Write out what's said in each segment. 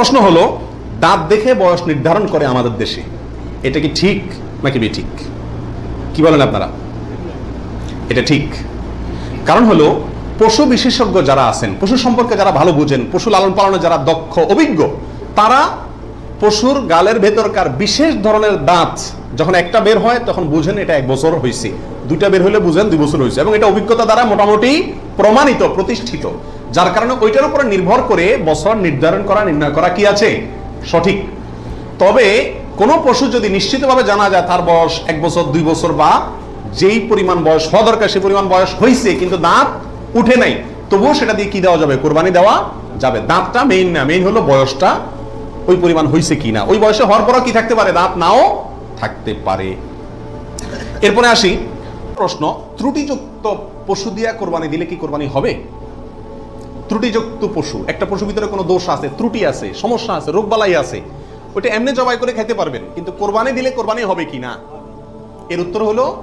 প্রশ্ন হলো, দাঁত দেখে বয়স নির্ধারণ করে আমাদের দেশে। এটা কি ঠিক নাকি বেঠিক? কি বলেন আপনারা? এটা ঠিক। কারণ হলো, পশু বিশেষজ্ঞ যারা আছেন, পশু সম্পর্কে যারা ভালো বুঝেন, পশু লালন পালনে যারা দক্ষ, অভিজ্ঞ, তারা পশুর গালের ভেতরকার বিশেষ ধরনের দাঁত যখন একটা বের হয়, তখন বুঝেন এটা এক বছর হয়েছে দুইটা বের হলে বুঝেন দুই বছর হয়েছে এবং এটা অভিজ্ঞতা দ্বারা মোটামুটি প্রমাণিত, প্রতিষ্ঠিত। যার কারণে ওইটার উপরে নির্ভর করে বছর নির্ধারণ করা, নির্ণয় করা কি আছে? সঠিক। তবে কোনো পশু যদি নিশ্চিতভাবে জানা যায় তার বয়স এক বছর, দুই বছর বা যেই পরিমাণ বয়স, হওয়া দরকার সেই পরিমাণ বয়স হয়েছে কিন্তু দাঁত উঠে নাই, তবুও সেটা দিয়ে কি দেওয়া যাবে? কোরবানি দেওয়া যাবে। দাঁতটা মেইন না মেইন হলো বয়সটা, ওই পরিমাণ হয়েছে কি না। ওই বয়সে হওয়ার পরও কি থাকতে পারে? দাঁত নাও থাকতে পারে। এরপরে আসি। প্রশ্ন, ত্রুটিযুক্ত পশু দিয়া কোরবানি দিলে কি কোরবানি হবে? ত্রুটিযুক্ত পশু। একটা পশু ভিতরে কোনো দোষ আছে, ত্রুটি আছে, সমস্যা আছে, রোগবালাই আছে ওটা এমনি জবাই করে খেতে পারবেন। কিন্তু কোরবানি দিলে কোরবানি হবে কি না? এর উত্তর হলো,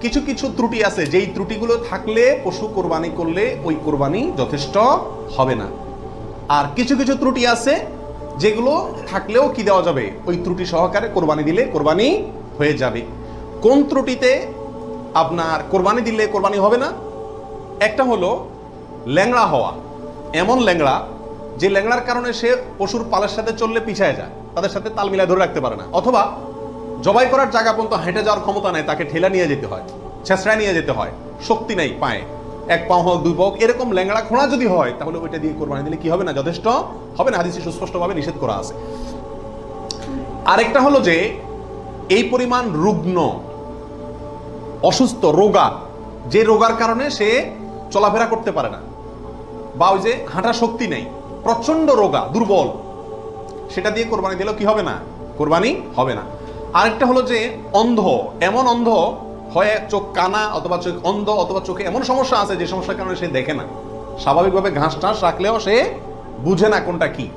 কিছু কিছু ত্রুটি আছে। যেই ত্রুটিগুলো থাকলে পশু কোরবানি করলে ওই কোরবানি যথেষ্ট হবে না। আর কিছু কিছু ত্রুটি আছে, যেগুলো থাকলেও কি দেওয়া যাবে? ওই ত্রুটি সহকারে কোরবানি দিলে কোরবানি হয়ে যাবে। কোন ত্রুটিতে আপনার কোরবানি দিলে কোরবানি হবে না? একটা হলো ল্যাংড়া হওয়া। এমন ল্যাংড়া যে ল্যাংড়ার কারণে সে পশুর পালের সাথে চললে পিছায় যায়, তাদের সাথে তাল মিলায় ধরে রাখতে পারে না। অথবা জবাই করার জায়গা পর্যন্ত হেঁটে যাওয়ার ক্ষমতা নেই, তাকে ঠেলা নিয়ে যেতে হয় ছেঁচড়ায় নিয়ে যেতে হয়, শক্তি নেই পায়ে। এক পাও হোক, দুই পাও এরকম ল্যাংড়া খোঁড়া যদি হয়, তাহলে ওইটা দিয়ে কোরবানি দিলে কি হবে না? যথেষ্ট হবে না? হাদিসে সুস্পষ্টভাবে নিষেধ করা আছে। আরেকটা হলো যে, এই পরিমাণ রুগ্ন, অসুস্থ, রোগা, যে রোগার কারণে সে চলাফেরা করতে পারে না। বা ওই যে হাঁটা শক্তি নেই প্রচণ্ড রোগা, দুর্বল, সেটা দিয়ে কোরবানি দিলেও কি হবে না? কোরবানি হবে না। আরেকটা হলো যে অন্ধ, এমন অন্ধ, হয় চোখ কানা অথবা চোখ অন্ধ অথবা চোখে এমন সমস্যা আছে যে সমস্যার কারণে সে দেখে না। স্বাভাবিকভাবে ঘাস টাস রাখলেও সে বুঝে না কোনটা কি।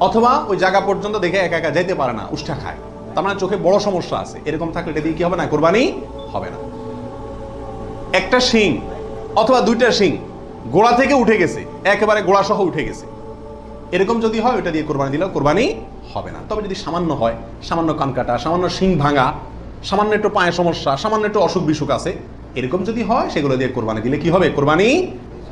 অথবা ওই জায়গা পর্যন্ত দেখে একা একা যেতে পারে না, উষ্ঠা খায়। তার মানে চোখে বড় সমস্যা আছে। এরকম থাকলে এটা দিয়ে কি হবে না? কোরবানি হবে না। একটা শিং, অথবা দুইটা শিং গোড়া থেকে উঠে গেছে, একেবারে গোড়া সহ উঠে গেছে। এরকম যদি হয় ওটা দিয়ে কোরবানি দিলেও কোরবানি হবে না। তবে যদি সামান্য হয়, সামান্য কান কাটা, সামান্য শিং ভাঙা, সামান্য একটু পায়ে সমস্যা, সামান্য একটু অসুখ বিসুখ আছে, এরকম যদি হয়, সেগুলো দিয়ে কোরবানি দিলে কি হবে? কোরবানি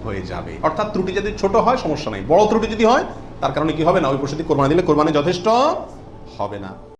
হয়ে যাবে। অর্থাৎ ত্রুটি যদি ছোট হয়, সমস্যা নাই। বড় ত্রুটি যদি হয়, তার কারণে কি হবে না? ওই পশু দিয়ে কোরবানি দিলে কোরবানি যথেষ্ট হবে না।